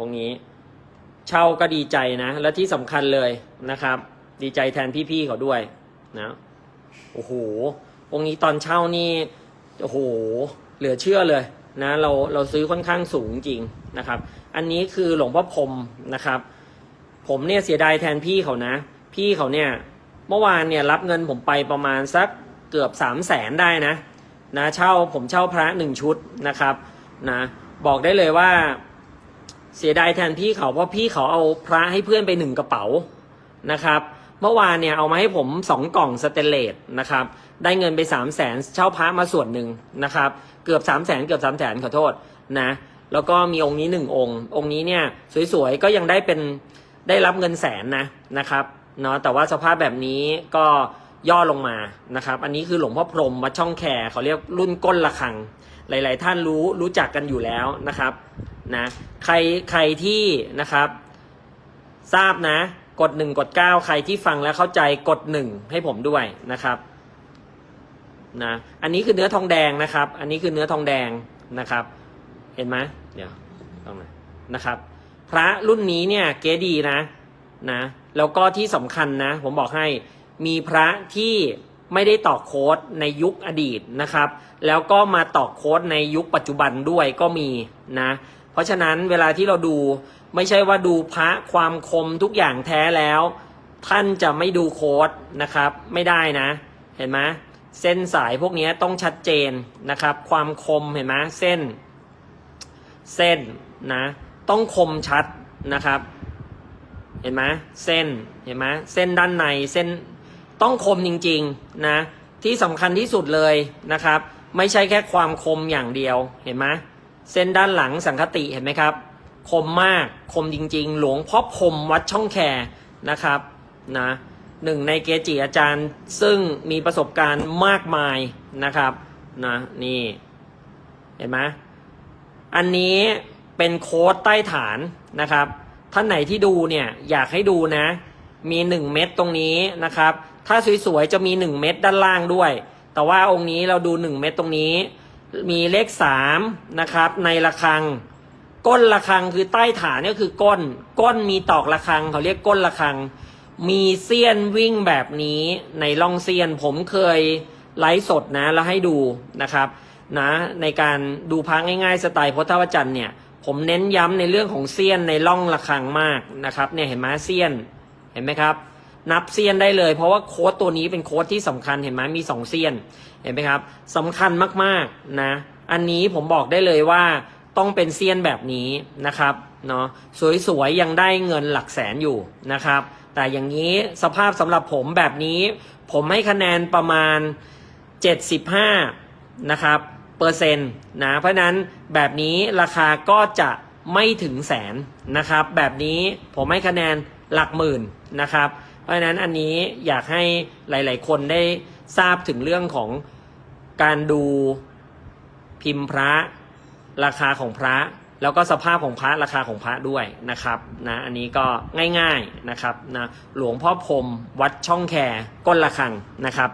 องค์นี้ เช่าก็ดีใจนะ และที่สำคัญเลยนะครับ ดีใจแทนพี่ๆเขาด้วยนะโอ้โหองค์นี้ตอนเช่านี่โอ้โห เหลือเชื่อเลยนะเราเราซื้อค่อนข้างสูงจริงนะครับ อันนี้คือหลวงพ่อพรมนะครับ ผมเนี่ยเสียดายแทนพี่เขานะ พี่เขาเนี่ยเมื่อวานเนี่ยรับเงินผมไปประมาณสักเกือบสามแสนได้นะนะเช่าผมเช่าพระหนึ่งชุดนะครับนะบอกได้เลยว่า เสียดายแทนพี่เขาเพราะพี่เขาเอาพระให้เพื่อนไปหนึ่งกระเป๋านะครับ เมื่อวานเนี่ยเอามาให้ผมสองกล่องสเตนเลสนะครับ ได้เงินไปสามแสนเช่าพระมาส่วนหนึ่งนะครับ เกือบสามแสนเกือบสามแสนขอโทษนะแล้วก็มีองค์นี้หนึ่งองค์ องค์นี้เนี่ยสวยๆก็ยังได้เป็นได้รับเงินแสนนะนะครับเนาะแต่ว่าสภาพแบบนี้ก็ย่อลงมานะครับ อันนี้คือหลวงพ่อพรหมวัดช่องแคร์เขาเรียกรุ่นก้นระฆัง หลาย ๆ ท่านรู้รู้จักกันอยู่แล้วนะครับ นะใครใครที่นะครับ ทราบนะ กดหนึ่งกดเก้าใครที่ฟังแล้วเข้าใจกดหนึ่งให้ผมด้วยนะครับนะอันนี้คือเนื้อทองแดงนะครับ อันนี้คือเนื้อทองแดงนะครับ เห็นไหมเดี๋ยวตรงไหนนะครับ พระรุ่นนี้เนี่ยเกดีนะนะแล้วก็ที่สำคัญนะ ผมบอกให้มีพระที่ไม่ได้ต่อโค้ดในยุคอดีตนะครับ แล้วก็มาต่อโค้ดในยุคปัจจุบันด้วยก็มีนะ เพราะฉะนั้นเวลาที่เราดูไม่ใช่ว่าดูพระความคมทุกอย่างแท้แล้ว ท่านจะไม่ดูโค้ดนะครับ ไม่ได้นะ เห็นไหมเส้นสายพวกนี้ต้องชัดเจนนะครับ ความคมเห็นไหมเส้น เส้นนะ ต้องคมชัดนะครับ เห็นไหมเส้นเห็นไหมเส้นด้านในเส้นต้องคมจริงๆนะที่สำคัญที่สุดเลยนะครับ ไม่ใช่แค่ความคมอย่างเดียวเห็นไหม เส้นด้านหลังสังคติเห็นไหมครับ คมมากคมจริง ๆ หลวงพ่อพรมวัดช่องแคนะครับนะหนึ่งในเกจิอาจารย์ซึ่งมีประสบการณ์มากมายนะครับนะนี่เห็นไหมอันนี้เป็นโค้ดใต้ฐานนะครับ ท่านไหนที่ดูเนี่ยอยากให้ดูนะ มีหนึ่งเม็ดตรงนี้นะครับ ถ้าสวยๆจะมีหนึ่งเม็ดด้านล่างด้วย แต่ว่าองค์นี้เราดูหนึ่งเม็ดตรงนี้ มีเลขสามนะครับ ในระฆัง ก้นระฆังคือใต้ฐานก็คือก้น ก้นมีตอกระฆัง เขาเรียกก้นระฆัง มีเสี้ยนวิ่งแบบนี้ในร่องเสี้ยน ผมเคยไลฟ์สดนะแล้วให้ดูนะครับนะในการดูพังง่ายๆสไตล์พุทธวจรรย์เนี่ย ผมเน้นย้ำในเรื่องของเสี้ยนในร่องระฆังมากนะครับเนี่ยเห็นไหมเสี้ยนเห็นไหมครับ นับเสี้ยนได้เลย เพราะว่าโค้ดตัวนี้เป็นโค้ดที่สำคัญเห็นไหมมีสองเสี้ยนเห็นไหมครับสำคัญมากๆนะอันนี้ผมบอกได้เลยว่าต้องเป็นเสี้ยนแบบนี้นะครับเนาะสวยๆยังได้เงินหลักแสนอยู่นะครับ แต่อย่างนี้สภาพสำหรับผมแบบนี้ ผมให้คะแนนประมาณ 75นะครับเปอร์เซ็นต์นะเพราะนั้นแบบนี้ราคาก็จะไม่ถึงแสนนะครับ แบบนี้ผมให้คะแนนหลักหมื่นนะครับ เพราะฉะนั้นอันนี้อยากให้หลาย ๆ คนได้ทราบถึงเรื่องของการดูพิมพ์พระ ราคาของพระ แล้วก็สภาพของพระราคาของพระด้วยนะครับนะอันนี้ก็ง่าย ๆนะครับนะหลวงพ่อพรมวัดช่องแคก้นระฆังนะครับ